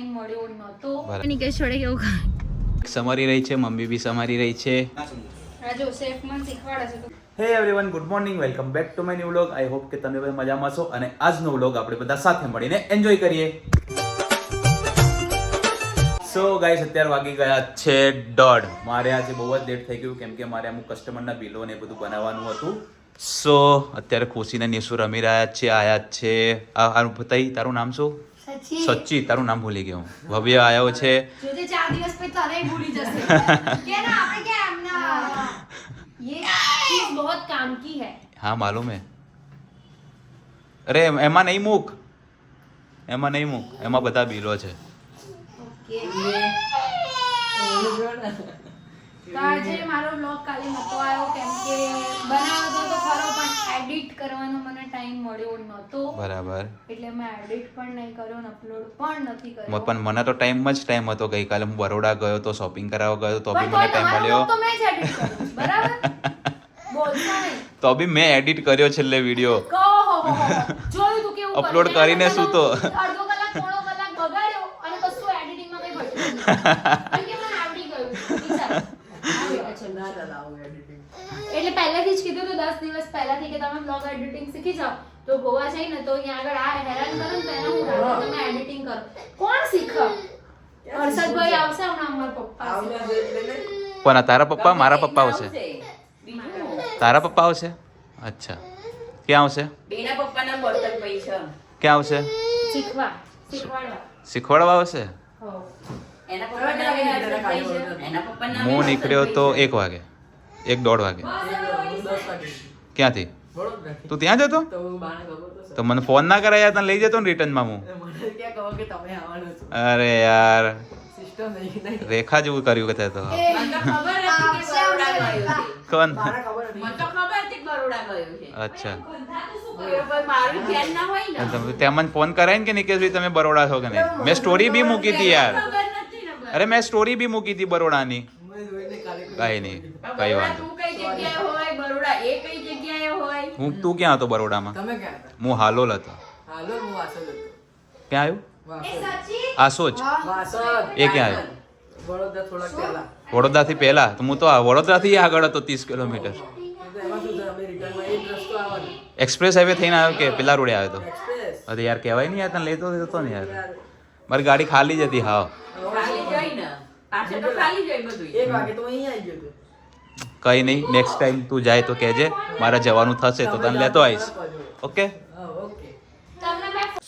Time મળ્યો નહોતો. નિકેશ જોડે કેવું સમારી રહી છે મમ્મી બી સમારી રહી છે. આ જો શેફ શીખવાડે છે hey everyone good morning welcome back to my new vlog I hope કે તમે બધા મજામાં છો અને આજનો વ્લોગ આપણે બધા સાથે મળીને એન્જોય કરીએ. સો ગાઈસ અત્યારે વાગી ગયા છે દોઢ. મારે આજે બહુ જ લેટ થઈ ગયું કેમ કે મારે અમુક કસ્ટમરના બિલો ને બધું બનાવવાનું હતું. સો અત્યારે ખુશીને નિશુ રમી રહ્યા છે આયા જ છે. આ હારું બતાઈ તારું નામ શું? સચ્ચી તારું નામ ભૂલી ગયો હું. ભવ્ય આવ્યો છે જોજે ચાર દિવસ પછી તને ભૂલી જશે કે ના આપણે કે એમના ये चीज बहुत काम की है હા માલુમ હે અરે એમ- એમાં નહીં મૂક એમાં નહીં મૂક એમાં બધા બિલો છે તો આજે મારો બ્લોગ કાલે નતો આવ્યો કેમ કે બનાવતો તો ખરો પણ એડિટ કરવાનો મને ટાઈમ મળ્યો નહોતો બરાબર. એટલે મેં એડિટ પણ નહીં કર્યો ને અપલોડ પણ નથી કર્યો. પણ મને તો ટાઈમ જ ટાઈમ હતો. ગઈકાલે હું બરોડા ગયો તો શોપિંગ કરાવવા ગયો તો બી મને ટાઈમ મળ્યો. તો મેં જ એડિટ કર્યો બરાબર? નહીં. તો બી મેં એડિટ કર્યો છેલ્લે વીડિયો. જોયું તું કેવું અપલોડ કરીને શું તો? અડધો કલાક પોણો કલાક બગાડ્યો અને કશું એડિટિંગમાં કઈ કેમ કે મને આવડી ગયું એટલે પહેલેથી જ કીધું હતું દસ દિવસ પહેલાથી કે તમે બ્લોગ એડિટિંગ શીખી જાઓ. તો ગોવા જઈને તો અહીંયા આગળ આ હેરાન કરો ને તો હું રાખું તમે એડિટિંગ કરો. કોણ શીખે? હર્ષદભાઈ આવશે હમણાં અમારા પપ્પા પણ તારા પપ્પા મારા પપ્પા આવશે? તારા પપ્પા આવશે? અચ્છા. ક્યાં આવશે? બેના પપ્પાના બળતણ પૈસા. ક્યાં આવશે? શીખવા શીખવાડવા. શીખવાડવા આવશે? હો નીકળ્યો તો એક વાગે. એક દોઢ વાગે. ક્યાંથી? તું ત્યાં જતો? તો મને ફોન ના કરાય તને લઈ જતો ને રિટર્નમાં હું. અરે યાર. રેખા જેવું કર્યું કે તે કોણ? મને તો ખબર હતી કે બરોડા ગયો છે. અચ્છા. પણ મારું ધ્યાન ના હોય ને. તમે ત્યાં મને ફોન કરાય ને કે નિકેશભાઈ તમે બરોડા છો કે નહીં? મેં સ્ટોરી બી મૂકી હતી યાર. અરે મેં સ્ટોરી બી મૂકી હતી બરોડાની. કઈ નહીં કઈ વાંધો તું કઈ જગ્યાએ હોય બરોડા એ કઈ જગ્યાએ હોય? હું તું ક્યાં હતો બરોડામાં? તમે ક્યાં હતા? હું હાલોલ હતો. હાલો હું ક્યાં આવ્યું? આસોજ એ ક્યાં આવ્યું? વડોદરા પહેલા. વડોદરાથી પહેલા? તો હું તો આ વડોદરાથી આગળ હતો ત્રીસ કિલોમીટર. એક્સપ્રેસ હાઈવે થઈને આવ્યો કે પેલા રોડે આવ્યો તો? એક્સપ્રેસ અરે યાર કહેવાય નહીં યાર તને લેતો હતો ને યાર. મારી ગાડી ખાલી જ હતી હા. કઈ નહીં નેક્સ્ટ ટાઈમ તું જાય તો કહેજે મારે જવાનું થશે તો તને લેતો આવીશ. ઓકે?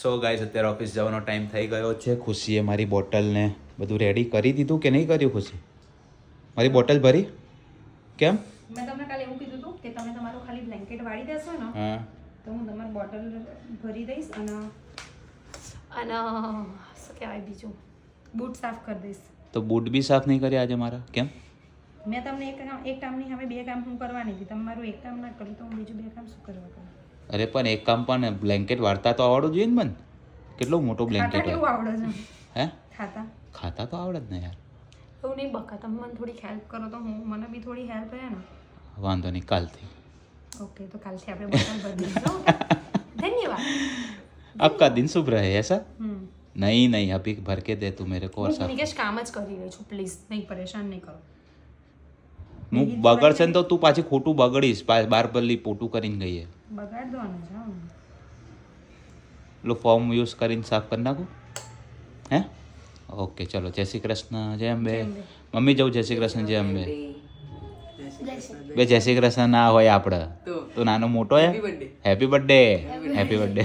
સો ગાઈઝ અત્યારે ઓફિસ જવાનો ટાઈમ થઈ ગયો છે. ખુશીએ મારી બોટલને બધું રેડી કરી દીધું કે નહીં કર્યું ખુશી? મારી બોટલ ભરી? કેમ? મેં તમને કાલે એવું કીધું હતું કે તમે તમારું ખાલી બ્લેન્કેટ વાળી દેશો ને હા. તો હું તમારી બોટલ ભરી દઈશ અને અને શું કહેવાય બીજું? બૂટ સાફ કરી દઈશ. તો બૂટ બી સાફ નહીં કર્યા આજે મારા? કેમ? મેં તમને એક કામ એક કામની સામે બે કામ હું કરવાની હતી તમે મારું એક કામ ના કર્યું તો હું બીજું બે કામ શું કરવા કરું? અરે પણ એક કામ પણ બ્લેન્કેટ વાળતા તો આવડવું જોઈએ ને મને. કેટલો મોટો બ્લેન્કેટ હોય? આવડે છે? હે? ખાતા? ખાતા તો આવડે જ ને યાર. એવું નહીં બકા તમે મને થોડી હેલ્પ કરો તો હું મને બી થોડી હેલ્પ રહે ને. વાંધો નહીં કાલથી. ઓકે તો કાલથી આપણે બકા ધન્યવાદ. આપકા દિન શુભ રહે એસા હમ. नहीं नहीं अभी भर के दे तू मेरे को और હું साफ નિકેશ કામ જ કરી રહી છું પ્લીઝ નહીં પરેશાન નહીં કરો હું બગડશે ને તો તું પાછી ખોટું બગડીશ પા- બાર પલ્લી પોટું કરીને ગઈએ બગાડ દો ને જાઓ લો ફોર્મ યુઝ કરીને સાફ કરી નાખું હે ઓકે ચલો જય શ્રી કૃષ્ણ જય અંબે મમ્મી જવું જય શ્રી કૃષ્ણ જય અંબે બે જય શ્રી કૃષ્ણ ના હોય આપણે તો તો નાનો મોટો હે Happy birthday. Happy birthday happy birthday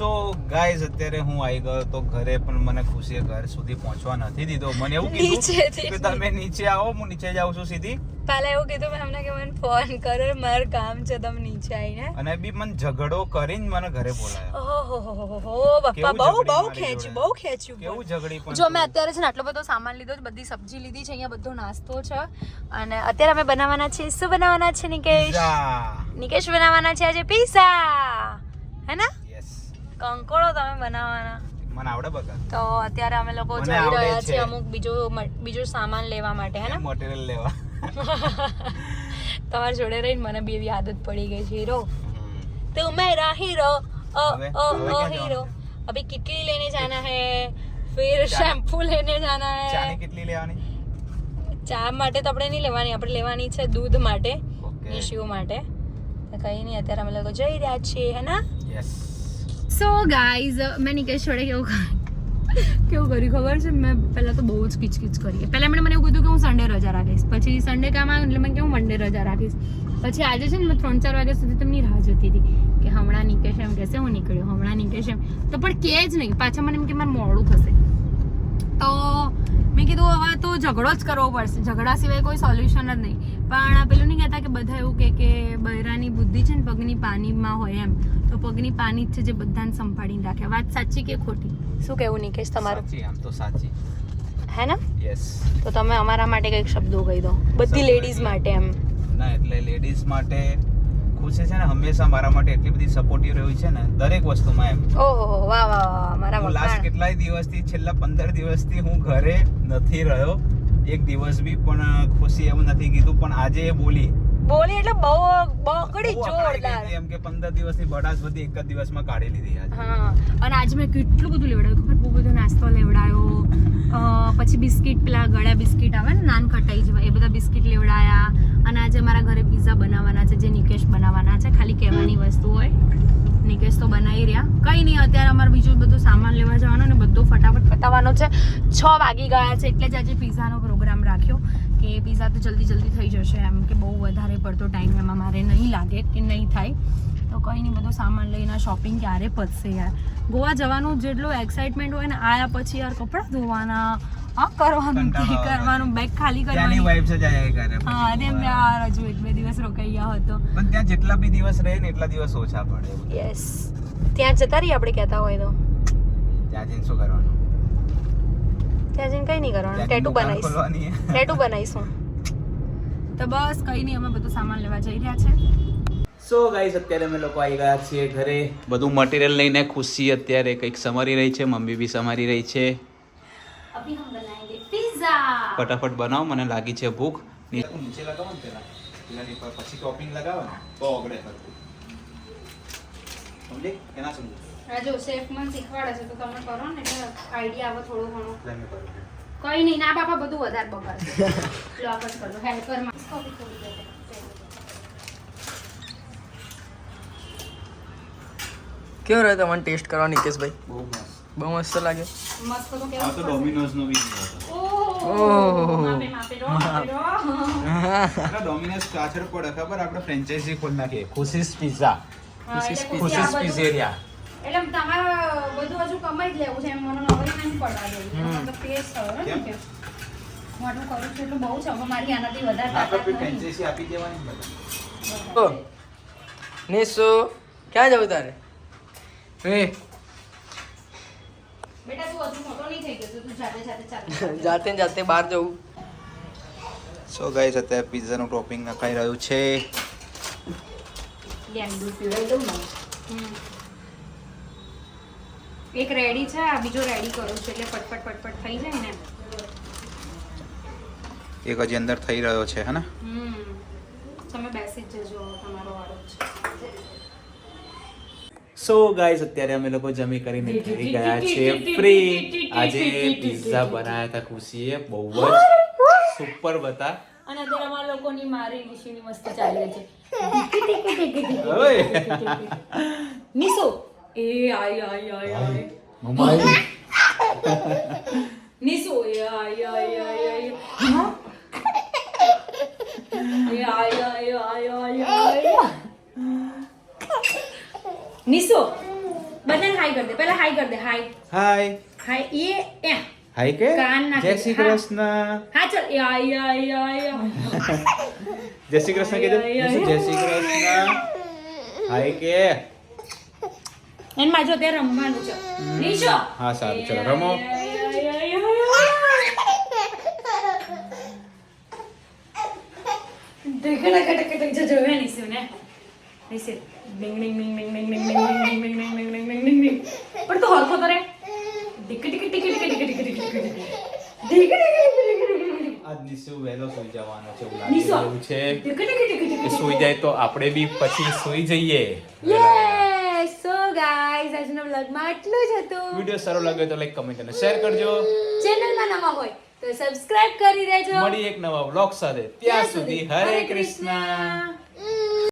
so guys અત્યારે હું આવી ગયો તો ઘરે પણ મને ખુશીએ ઘર સુધી પહોંચવા નથી દીધો. મને એવું કીધું કે તમે નીચે આવો હું નીચે જાઉં છું સીધી. પહેલા એવું કીધું મેં હમણાં કે મને ફોન કરો મારું કામ છે તમે નીચે આવીને. અને બી મને ઝઘડો કરીને મને ઘરે બોલાયો ઓહો બપ્પા બહુ બહુ ખેંચ્યું બહુ ખેંચ્યું કેવું ઝઘડી પણ જો મેં અત્યારે છે ને આટલો બધો સામાન લીધો છે બધી સબ્જી લીધી છે અહીંયા બધો નાસ્તો છે. અને અત્યારે અમે બનાવવાના છે શું બનાવવાના છે નિકેશ. નિકેશ બનાવવાના છે આજે પીઝા. હે ને. કંકોળો તમે બનાવવાના. મને આવડે બકા તો અત્યારે અમે લોકો જઈ રહ્યા છીએ અમુક બીજો બીજો સામાન લેવા માટે હે મટીરીયલ લેવા. તમારી જોડે રહીને મને બી એવી આદત પડી ગઈ છે હીરો. તો મેરા હીરો ઓ ઓ હીરો અભી કિટલી લેને જાના હે ફિર શેમ્પૂ લેને જાના હે. ચા કેટલી લેવાની? ચા માટે તો આપણે નહીં લેવાની આપણે લેવાની છે દૂધ માટે ઇશ્યુ માટે. કઈ નહીં અત્યારે અમે લોકો જઈ રહ્યા છીએ હે ના? યસ સો ગાઈઝ મેં નિકેશ છોડે કેવું કેવું કર્યું ખબર છે મેં પહેલાં તો બહુ જ કિચકિચ કરી પહેલાં એમણે મને એવું કીધું કે હું સન્ડે રજા રાખીશ પછી સન્ડે કામ આવ્યું એટલે મેં કે હું મંડે રજા રાખીશ પછી આજે છે ને મેં ત્રણ ચાર વાગ્યા સુધી તેમની રાહ જોતી હતી કે હમણાં નીકળશે એમ કહેશે હું નીકળ્યો, હમણાં નીકળશે। એમ તો પણ કે જ નહીં, પાછા મને એમ કે મારે મોડું થશે। તો મેં કીધું હવે તો ઝઘડો જ કરવો પડશે. ઝઘડા સિવાય કોઈ સોલ્યુશન જ નહીં. પણ પેલું નહીં કહેતા કે બધા એવું કહે કે બૈરાની બુદ્ધિ છે ને પગની પાનીમાં હોય એમ. તો પગની પાની જ છે જે બધાને સંભાળીને રાખે. વાત સાચી કે ખોટી? શું કહેવું નિકેશ તમારું? સાચી આમ તો સાચી. હે ને? યસ તો તમે અમારા માટે કંઈક શબ્દો કહી દો. બધી લેડીઝ માટે એમ. ના એટલે લેડીઝ માટે ખુશી છે ને હંમેશા મારા માટે એટલી બધી સપોર્ટિવ રહ્યું છે ને દરેક વસ્તુમાં એમ. ઓહો વાહ વાહ વાહ મારા હું લાસ્ટ કેટલાય દિવસથી છેલ્લા પંદર દિવસથી હું ઘરે નથી રહ્યો. એક દિવસ બી પણ ખુશી એવું નથી કીધું પણ આજે એ બોલી. બોલી એટલે બહુ બકડી જોરદાર. એમ કે પંદર દિવસની બડાસ બધી એક જ દિવસમાં કાઢી લીધી આજે. હા અને આજે મેં કેટલું બધું લેવડાવ્યું ખબર? બહુ બધો નાસ્તો લેવડાયો પછી બિસ્કિટ પેલા ગળ્યા બિસ્કિટ આવે ને નાન ખટાઈ જેવા એ બધા બિસ્કિટ લેવડાયા અને આજે મારા ઘરે પિઝા બનાવવાના છે, જે નિકેશ બનાવવાના છે. ખાલી કહેવાની વસ્તુ હોય. નિકેશ તો બનાવી રહ્યા. કંઈ નહીં, અત્યારે અમારે બીજું બધું સામાન લેવા જવાનું ને બધું ફટાફટ પતાવવાનો છે. છ વાગી ગયા છે એટલે જ આજે પીઝાનો પ્રોગ્રામ રાખ્યો કે પીઝા તો જલ્દી જલ્દી થઈ જશે. એમ કે બહુ વધારે પડતો ટાઈમ એમાં મારે નહીં લાગે કે નહીં થાય. તો કંઈ નહીં, બધો સામાન લઈને શોપિંગ ક્યારે પતશે યાર. ગોવા જવાનું જેટલું એક્સાઇટમેન્ટ હોય ને, આયા પછી યાર કપડાં ધોવાના આ કરવાનું કે કરવાનું બેગ ખાલી કરવાની. વાઇફ જ આયા કરે હા અને ગોવા. આ હજુ એક બે દિવસ રોકાઈ ગયા હતો પણ ત્યાં જેટલા બી દિવસ રહે ને એટલા દિવસ ઓછા પડે. યસ ત્યાં જતા રહીએ આપણે કહેતા હોય તો. ત્યાં જઈને શું કરવાનું? ત્યાં જઈને કંઈ નહીં કરવાનું. ટેટુ બનાવીશું. ટેટુ બનાવીશું. તો બસ કંઈ નહીં અમે બધું સામાન લેવા જઈ રહ્યા છે. સો ગાઈસ અત્યારે અમે લોકો આવી ગયા છીએ ઘરે. બધું મટીરિયલ લઈને ખુશી અત્યારે. કંઈક સમારી રહી છે મમ્મી બી સમારી રહી છે. અભી हम बनाएंगे पिज्जा। ફટાફટ बनाओ મને લાગી છે ભૂખ ની- નીચે લગાવો ને પેલા પેલાની પર પછી ટોપિંગ લગાવો ને તો ઓગળે સરખું. સમજી એના સમજુ આ જો શેફ મને શીખવાડે છે તો તમે કરો ને એટલે આઈડિયા આવે થોડું ઘણું. કઈ નહીં ના બાપા બધું વધારે બગાડશે બ્લોક જ કરજો. હેલ્પરમાં કોપી થોડી દે કેવો રહ્યો તમને ટેસ્ટ કરવા નિકેશભાઈ? બહુ મસ્ત. બહુ મસ્ત લાગે મસ્ત તો આ કેવું તો ડોમિનોઝ નો બી ઓહ. માપે માપે રો ડોમિનોઝ પાછળ પડે ખબર આપણે ફ્રેન્ચાઇઝી ખોલ નાખીએ. ખુશીસ પિઝા હા, એટલે ખુશી આ ખુશીસ પિઝેરિયા એટલે તમારે બધું હજુ કમાઈ જ લેવું છે એમ મને નવરી નહીં પડવા દેવું તો ટેસ્ટ થયો ને કે. હું આટલું કરું છું એટલું બહુ છે હવે મારી આનાથી વધારે આપણે તાકાત નહીં. ફ્રેન્ચાઇઝી આપી દેવાની ને બધા ઓ નિશુ ક્યાં જવું તારે? એ બેટા તું હજુ મોટો નહીં થઈ ગયો તો તું જાતે જાતે ને જાતે બહાર જવું સો ગાઈસ અત્યારે પિઝાનું ટોપિંગ નખાઈ રહ્યું છે. એક રેડી છે આ બીજો રેડી કરું છું એટલે ફટફટ ફટફટ થઈ જાય ને. એક હજી અંદર થઈ રહ્યો છે હે ને? તમે બેસી જ જજો તમારો વારો છે. સો ગાઈઝ અત્યારે અમે લોકો જમી કરીને ઘરે ગયા છે ફ્રી આજે પિઝા બનાવ્યા હતા ખુશીએ. બહુ જ સુપર બતા. અને અત્યારે અમારા લોકોની મારી નિશીની મસ્તી ચાલે છે. ઓય. નિશો. એ આય આય આય આય. મમ્મી નિશો એ આય આય આય આય. હા? એ આય આય આય આય. निशो बटन हाई कर दे पहले हाई कर दे हाई हाय हाय ये ए हाय के कान ना जय श्री कृष्ण हां चल या या या या जय श्री कृष्ण के जय श्री कृष्ण हाय के એનમાં જો તે રમવાનું છે નિશો હા સારું ચલો રમો ઢેકડા કટક કટક જો જોવે નિશુ ને નિશુ ડિંગ ડિંગ ડિંગ ડિંગ ડિંગ ડિંગ ડિંગ ડિંગ ડિંગ ડિંગ ડિંગ ડિંગ ડિંગ ડિંગ. પણ તો હરખો કરે ટીક ટીક ટીક ટીક ટીક ટીક ટીક ટીક ટીક ટીક. ટીક ટીક ટીક ટીક ટીક ટીક. આજ નિશુ વહેલો સુઈ જવાનો છે એવું લાગી રહ્યું છે ટીક ટીક ટીક ટીક ટીક. એ સુઈ જાય તો આપણે બી પછી સુઈ જઈએ so guys આજના વ્લોગમાં આટલું જ હતું વીડિયો સારો લાગ્યો તો લાઈક કમેન્ટ અને શેર કરજો ચેનલમાં નવા હોય તો સબસ્ક્રાઇબ કરી દેજો મળી એક નવા વ્લોગ સાથે ત્યાં સુધી હરે કૃષ્ણ